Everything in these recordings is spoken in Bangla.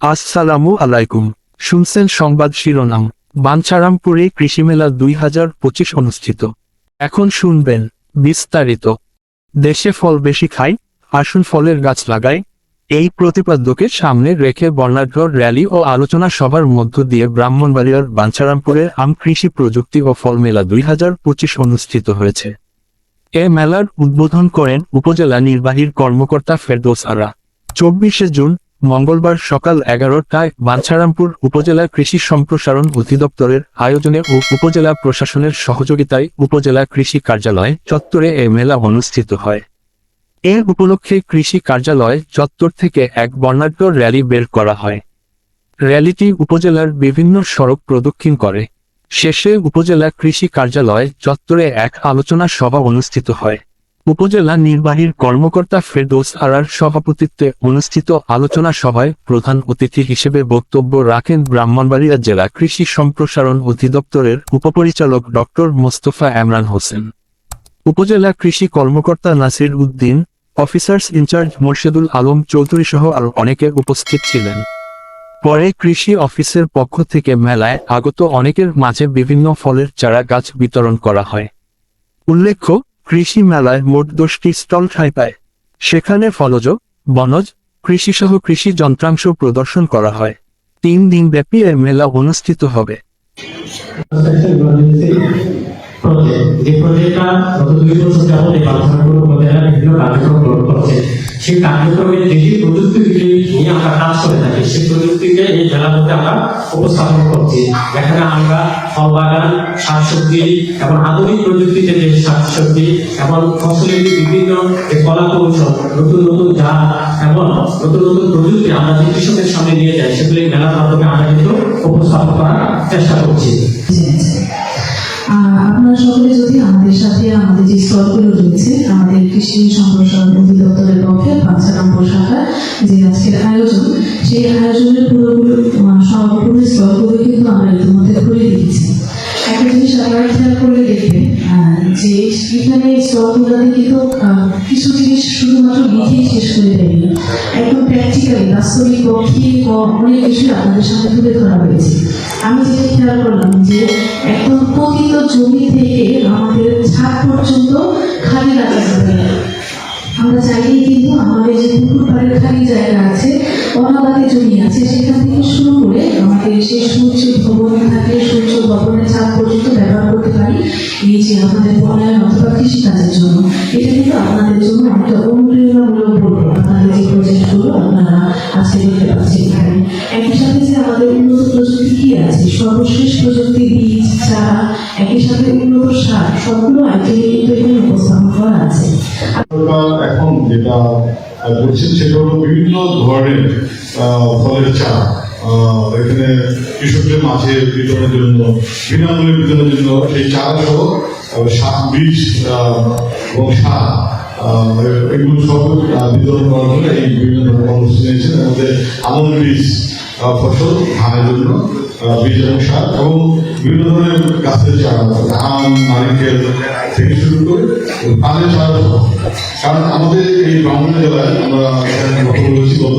আসসালামু আলাইকুম। শুনছেন সংবাদ শিরোনাম। বাঞ্ছারামপুরে কৃষিমেলা দুই হাজার পঁচিশ অনুষ্ঠিত। এখন শুনবেন বিস্তারিত। দেশে ফল বেশি খাই আসুন ফলের গাছ লাগাই এই প্রতিপাদ্যকে সামনে রেখে বর্ণাঢ্য র্যালি ও আলোচনা সভার মধ্য দিয়ে ব্রাহ্মণবাড়িয়ার বাঞ্ছারামপুরে আম কৃষি প্রযুক্তি ও ফল মেলা দুই হাজার পঁচিশ অনুষ্ঠিত হয়েছে। এ মেলার উদ্বোধন করেন উপজেলা নির্বাহীর কর্মকর্তা ফেরদৌস আরা চব্বিশে জুন মঙ্গলবার সকাল এগারোটায় বাঞ্ছারামপুর উপজেলা কৃষি সম্প্রসারণ অধিদপ্তরের আয়োজনে ও উপজেলা প্রশাসনের সহযোগিতায় উপজেলা কৃষি কার্যালয় চত্বরে এ মেলা অনুষ্ঠিত হয়। এ উপলক্ষে কৃষি কার্যালয় চত্বর থেকে এক বর্ণাঢ্য র্যালি বের করা হয়। র্যালিটি উপজেলার বিভিন্ন সড়ক প্রদক্ষিণ করে। শেষে উপজেলা কৃষি কার্যালয় চত্বরে এক আলোচনা সভা অনুষ্ঠিত হয়। উপজেলা নির্বাহীর কর্মকর্তা ফেরদৌস আরার সভাপতিত্বে অনুষ্ঠিত আলোচনা সভায় প্রধান অতিথি হিসেবে বক্তব্য রাখেন ব্রাহ্মণবাড়িয়া জেলা কৃষি সম্প্রসারণ অধিদপ্তরের উপপরিচালক ডক্টর মোস্তফা এমরান হোসেন। উপজেলা কৃষি কর্মকর্তা Nasir Uddin, officers in charge Morshedul Alam Chowdhury সহ আরও অনেকে উপস্থিত ছিলেন। পরে কৃষি অফিসের পক্ষ থেকে মেলায় আগত অনেকের মাঝে বিভিন্ন ফলের চারা গাছ বিতরণ করা হয়। উল্লেখ্য কৃষি মেলায় মোট দশটি স্টল ঠাঁই পায়। সেখানে ফলজ, বনজ, কৃষিসহ কৃষি যন্ত্রাংশ প্রদর্শন করা হয়। তিন দিন ব্যাপী এ মেলা অনুষ্ঠিত হবে। বিভিন্ন কার্যক্রম গ্রহণ করছে। সেই কার্যক্রমের যে যে প্রযুক্তিগুলি নিয়ে আমরা কাজ করে থাকি, সেই প্রযুক্তিকে এই আমরা ফল বাগান, শাকসবজি এবং আধুনিক প্রযুক্তিতে যে শাকসবজি এবং ফসলের বিভিন্ন নতুন নতুন এবং নতুন নতুন প্রযুক্তি আমরা যে কৃষকের সামনে নিয়ে যাই, সেগুলি মেলার মাধ্যমে আমরা উপস্থাপন করার চেষ্টা করছি। আপনারা সকলে যদি আমাদের সাথে আমাদের যে স্টলগুলো রয়েছে আমাদের কৃষি সম্প্রসারণ অধিদপ্তরের পক্ষে বাচ্চারামপুর শাখার যে আজকের আয়োজন সেই আয়োজনের আহ, সম্পূর্ণ স্টলগুলো কিন্তু আমরা ইতিমধ্যে খুলে দিয়েছি। যে এখানে স্টলগুলোতে কিন্তু কিছু জিনিস শুধুমাত্র লিখেই শেষ করে দেয়নি। একদম প্র্যাকটিক্যালি বাস্তবিক পক্ষে অনেক কিছু আপনাদের সামনে তুলে ধরা হয়েছে। আমি যেটা খেয়াল করলাম যে একদম পতিত জমি থেকে আমাদের ছাদ পর্যন্ত খালি রাখা যাবে আমরা চাইলেই কিন্তু আমাদের যে পুকুর পাড়ের খালি জায়গা আছে অনাবাদী জমি আছে, সেখান থেকে শুরু করে আমাদের সেই সূর্য ভবন থাকে, সূর্য ভবনের ছাদ পর্যন্ত ব্যবহার করতে পারি, এই যে আমাদের বনায়ন অথবা কৃষিকাজের জন্য। এটা কিন্তু আপনাদের জন্য একটা অনুপ্রেরণামূলক বলব। আপনাদের যে প্রজেক্টগুলো আপনারা আজকে দেখতে পাচ্ছেন এখানে। একই সাথে যে আমাদের উন্নত প্রযুক্তি কি আছে? সর্বশেষ প্রযুক্তি, বীজ, চারা, একই সাথে উন্নত সার, সবগুলো আইটেমে কিন্তু এখানে উপস্থাপন করা আছে। এখন যেটা করছেন সেটা হলো বিভিন্ন ধরনের ফলের আহ, এখানে কৃষকদের মাঝে বিতরণের জন্য বিনামূল্যে বিতরণের জন্য সেই চারা সহ সার বীজ এবং সার এগুলো সব বিতরণ করার জন্য এই বিভিন্ন ধরনের কর্মসূচি নিয়েছেন। মধ্যে আমন বীজ ফসল ধানের জন্য বীজ এবং বিভিন্ন ধরনের গাছের চারা নারিকেল থেকে শুরু করে পানের চারা কারণ আমাদের এই জেলায় আমরা গত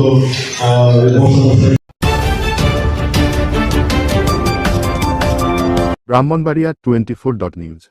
Brahmanbaria twenty four dot news